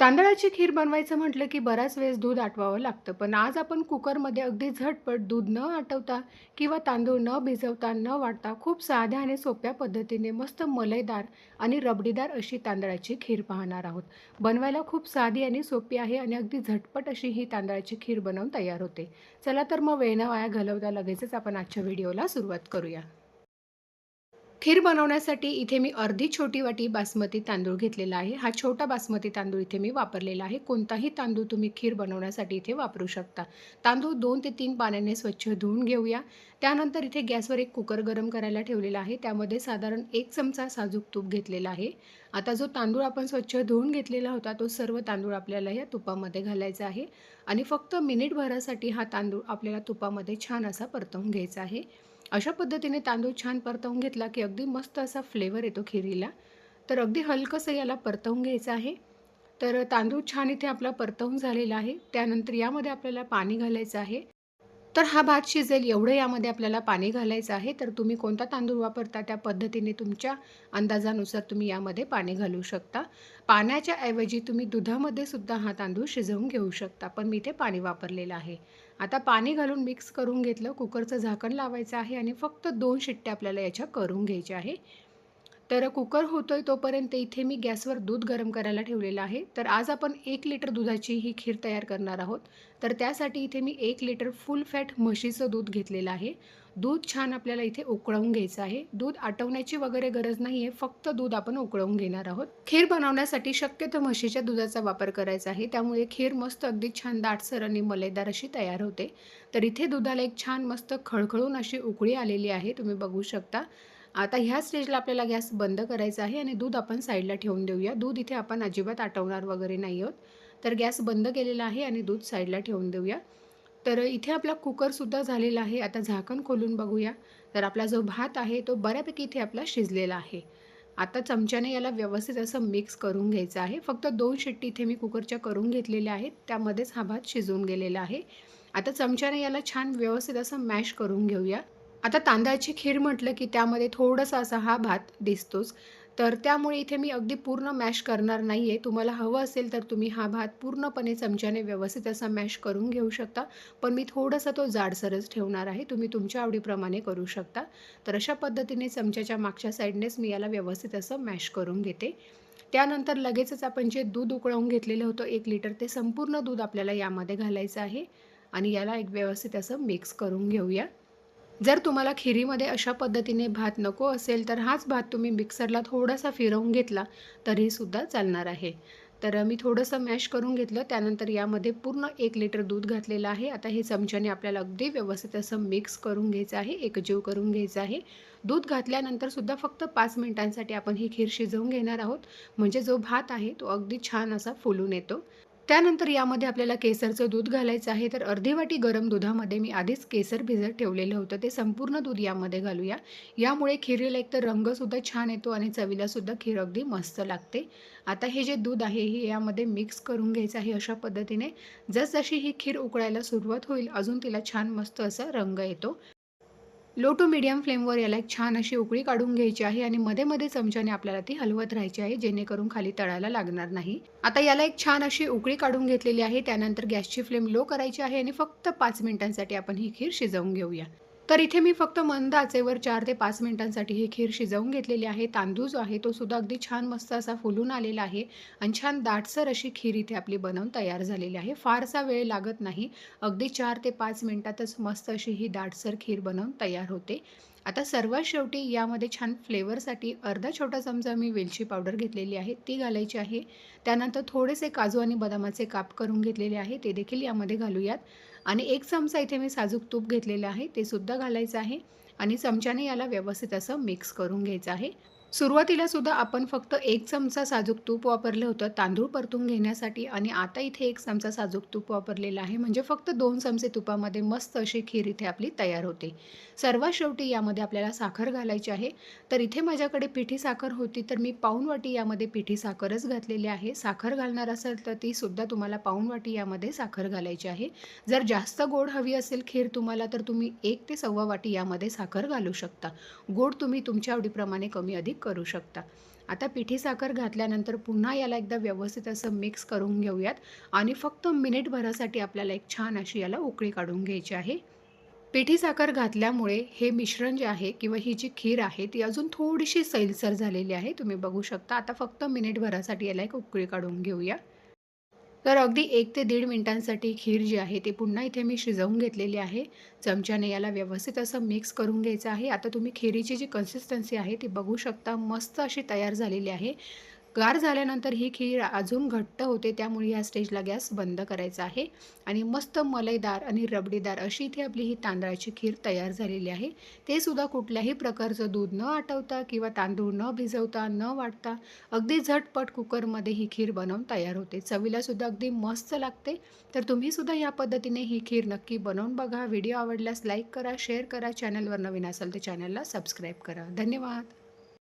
तांदळाची खीर बनवायचं म्हटलं की बराच वेळेस दूध आटवावं लागतं. पण आज आपण कुकरमध्ये अगदी झटपट दूध न आटवता किंवा तांदूळ न भिजवता न वाटता खूप साध्या आणि सोप्या पद्धतीने मस्त मलईदार आणि रबडीदार अशी तांदळाची खीर पाहणार आहोत. बनवायला खूप साधी आणि सोपी आहे आणि अगदी झटपट अशी ही तांदळाची खीर बनवून तयार होते. चला तर मग वेळ वाया घालवता लगेचच आपण आजच्या व्हिडिओला सुरुवात करूया. खीर बनवण्यासाठी इथे मी अर्धी छोटी वाटी बासमती तांदूळ घेतलेला आहे. हा छोटा बासमती तांदूळ इथे मी वापरलेला आहे. कोणताही तांदूळ तुम्ही खीर बनवण्यासाठी इथे वापरू शकता. तांदूळ दोन ते तीन पाण्याने स्वच्छ धुवून घेऊया. त्यानंतर इथे गॅसवर एक कुकर गरम करायला ठेवलेला आहे. त्यामध्ये साधारण एक चमचा साजूक तूप घेतलेला आहे. आता जो तांदूळ आपण स्वच्छ धुवून घेतलेला होता तो सर्व तांदूळ आपल्याला या तुपामध्ये घालायचा आहे. आणि फक्त मिनिटभरासाठी हा तांदूळ आपल्याला तुपामध्ये छान असा परतवून घ्यायचा आहे. अशा पद्धतीने तांदूळ छान परतवून घेतला की अगदी मस्त असा फ्लेवर येतो खिरीला. तर अगदी हलकंसं याला परतवून घ्यायचं आहे. तर तांदूळ छान इथे आपला परतवून झालेला आहे. त्यानंतर यामध्ये आपल्याला पाणी घालायचं आहे. तर हा भात शिजेल एवढं यामध्ये आपल्याला पाणी घालायचं आहे. तर तुम्ही कोणता तांदूळ वापरता त्या पद्धतीने तुमच्या अंदाजानुसार तुम्ही यामध्ये पाणी घालू शकता. पाण्याच्या ऐवजी तुम्ही दुधामध्ये सुद्धा हा तांदूळ शिजवून घेऊ शकता पण मी इथे पाणी वापरलेलं आहे. आता पाणी घालून मिक्स करून घेतलं कुकरचं झाकण लावायचं आहे आणि फक्त दोन शिट्ट्या आपल्याला याच्या करून घ्यायच्या आहे. तर कुकर होतोय तोपर्यंत इथे मी गॅसवर दूध गरम करायला ठेवलेलं आहे. तर आज आपण एक लिटर दुधाची ही खीर तयार करणार आहोत. तर त्यासाठी इथे मी एक लिटर फुल फॅट म्हशीचं दूध घेतलेलं आहे. दूध छान आपल्याला इथे उकळवून घ्यायचं आहे. दूध आटवण्याची वगैरे गरज नाही आहे फक्त दूध आपण उकळवून घेणार आहोत. खीर बनवण्यासाठी शक्यतो म्हशीच्या दुधाचा वापर करायचा आहे. त्यामुळे खीर मस्त अगदी छान दाटसर आणि मलईदार अशी तयार होते. तर इथे दुधाला एक छान मस्त खळखळून अशी उकळी आलेली आहे. तुम्ही बघू शकता. आता ह्या स्टेजला आपल्याला गॅस बंद करायचा आहे आणि दूध आपण साईडला ठेवून देऊया. दूध इथे आपण अजिबात आटवणार वगैरे नाही आहोत. तर गॅस बंद केलेला आहे आणि दूध साईडला ठेवून देऊया. तर इथे आपला कुकरसुद्धा झालेला आहे. आता झाकण खोलून बघूया. तर आपला जो भात आहे तो बऱ्यापैकी इथे आपला शिजलेला आहे. आता चमच्याने याला व्यवस्थित असं मिक्स करून घ्यायचं आहे. फक्त दोन शिट्टी इथे मी कुकरच्या करून घेतलेल्या आहेत. त्यामध्येच हा भात शिजून गेलेला आहे. आता चमच्याने याला छान व्यवस्थित असं मॅश करून घेऊया. आता तांदळाची खीर म्हटलं की त्यामध्ये थोडासा असा हा भात दिसतोच. तर त्यामुळे इथे मी अगदी पूर्ण मॅश करणार नाही आहे तुम्हाला हवं असेल तर तुम्ही हा भात पूर्णपणे चमच्याने व्यवस्थित असा मॅश करून घेऊ शकता. पण मी थोडासा तो जाडसरच ठेवणार आहे. तुम्ही तुमच्या आवडीप्रमाणे करू शकता. तर अशा पद्धतीने चमच्याच्या मागच्या साईडनेच मी याला व्यवस्थित असं मॅश करून घेते. त्यानंतर लगेचच आपण जे दूध उकळवून घेतलेलं होतं एक लिटर ते संपूर्ण दूध आपल्याला यामध्ये घालायचं आहे. आणि याला एक व्यवस्थित असं मिक्स करून घेऊया. जर तुम्हाला खिरीमध्ये अशा पद्धतीने भात नको असेल तर हाच भात तुम्ही मिक्सरला थोडासा फिरवून घेतला तरीसुद्धा चालणार आहे. तर मी थोडंसं मॅश करून घेतलं त्यानंतर यामध्ये पूर्ण एक लिटर दूध घातलेलं आहे. आता हे चमच्याने आपल्याला अगदी व्यवस्थित असं मिक्स करून घ्यायचं आहे एकजीव करून घ्यायचं आहे. दूध घातल्यानंतर सुद्धा फक्त पाच मिनिटांसाठी आपण ही खीर शिजवून घेणार आहोत. म्हणजे जो भात आहे तो अगदी छान असा फुलून येतो. त्यानंतर यामध्ये आपल्याला केसरचं दूध घालायचं आहे. तर अर्धी वाटी गरम दुधामध्ये मी आधीच केसर भिजत ठेवलेलं होतं. ते संपूर्ण दूध यामध्ये घालूया. यामुळे खिरीला एक तर रंगसुद्धा छान येतो आणि चवीलासुद्धा खीर अगदी मस्त लागते. आता हे जे दूध आहे हे यामध्ये मिक्स करून घ्यायचं आहे अशा पद्धतीने. जसजशी ही खीर उकळायला सुरुवात होईल अजून तिला छान मस्त असा रंग येतो. लो टू मिडियम फ्लेमवर याला एक छान अशी उकळी काढून घ्यायची आहे आणि मध्ये मध्ये चमच्याने आपल्याला ती हलवत राहायची आहे जेणेकरून खाली तळायला लागणार नाही. आता याला एक छान अशी उकळी काढून घेतलेली आहे त्यानंतर गॅसची फ्लेम लो करायची आहे आणि फक्त पाच मिनिटांसाठी आपण ही खीर शिजवून घेऊया. तर इथे मी फक्त मंद आचेवर चार ते पाच मिनिटांसाठी ही खीर शिजवून घेतलेली आहे. तांदूळ जो आहे तो सुद्धा अगदी छान मस्त असा फुलून आलेला आहे आणि छान दाटसर अशी खीर इथे आपली बनवून तयार झालेली आहे. फारसा वेळ लागत नाही. अगदी चार ते पाच मिनिटातच मस्त अशी ही दाटसर खीर बनवून तयार होते. आता सर्वात शेवटी यामध्ये छान फ्लेवरसाठी अर्धा छोटा चमचा मी वेलची पावडर घेतलेली आहे. ती घालायची आहे. त्यानंतर थोडेसे काजू आणि बदामाचे काप करून घेतलेले आहे. ते देखील यामध्ये घालूयात. आणि एक चमचा इथे मी साजूक तूप घेतलेलं आहे. ते सुद्धा घालायचं आहे. आणि चमच्याने याला व्यवस्थित असं मिक्स करून घ्यायचं आहे. सुरुवातीला सुद्धा आपण फक्त एक चमचा साजूक तूप वापरलं होतं तांदूळ परतून घेण्यासाठी आणि आता इथे एक चमचा साजूक तूप वापरलेला आहे. म्हणजे फक्त दोन चमचे तुपामध्ये मस्त अशी खीर इथे आपली तयार होते. सर्वात शेवटी यामध्ये आपल्याला साखर घालायची आहे. तर इथे माझ्याकडे पिठी साखर होती तर मी पाऊन वाटी यामध्ये पिठी साखरच घातलेली आहे. साखर घालणार असेल तर ती सुद्धा तुम्हाला पाऊन वाटी यामध्ये साखर घालायची आहे. जर जास्त गोड हवी असेल खीर तुम्हाला तर तुम्ही एक ते सव्वा वाटी यामध्ये साखर घालू शकता. गोड तुम्ही तुमच्या आवडीप्रमाणे कमी अधिक करू शकता. आता पिठी साखर घातल्यानंतर पुन्हा याला एकदा व्यवस्थित असं मिक्स करून घेऊयात आणि फक्त मिनिटभरासाठी आपल्याला एक छान अशी याला उकळी काढून घ्यायची आहे. पिठी साखर घातल्यामुळे हे मिश्रण जे आहे किंवा ही जी खीर आहे ती अजून थोडीशी सैलसर झालेली आहे. तुम्ही बघू शकता. आता फक्त मिनिटभरासाठी याला एक उकळी काढून घेऊया. तर अगदी एक ते दीड मिनिटांसाठी खीर जी आहे ती पुन्हा इथे मी शिजवून घेतलेली आहे. चमच्याने याला व्यवस्थित असं मिक्स करून घ्यायचं आहे. आता तुम्ही खिरीची जी कन्सिस्टन्सी आहे ती बघू शकता. मस्त अशी तयार झालेली आहे. गार झाल्यानंतर ही खीर अजून घट्ट होते त्यामुळे ह्या स्टेजला गॅस बंद करायचा आहे. आणि मस्त मलईदार आणि रबडीदार अशी इथे आपली ही तांदळाची खीर तयार झालेली आहे. ते सुद्धा कुठल्याही प्रकारचं दूध न आटवता किंवा तांदूळ न भिजवता न वाटता अगदी झटपट कुकरमध्ये ही खीर बनवून तयार होते. चवीला सुद्धा अगदी मस्त लागते. तर तुम्ही सुद्धा या पद्धतीने ही खीर नक्की बनवून बघा. व्हिडिओ आवडल्यास लाईक करा शेअर करा. चॅनलवर नवीन असेल तर चॅनलला सबस्क्राईब करा. धन्यवाद.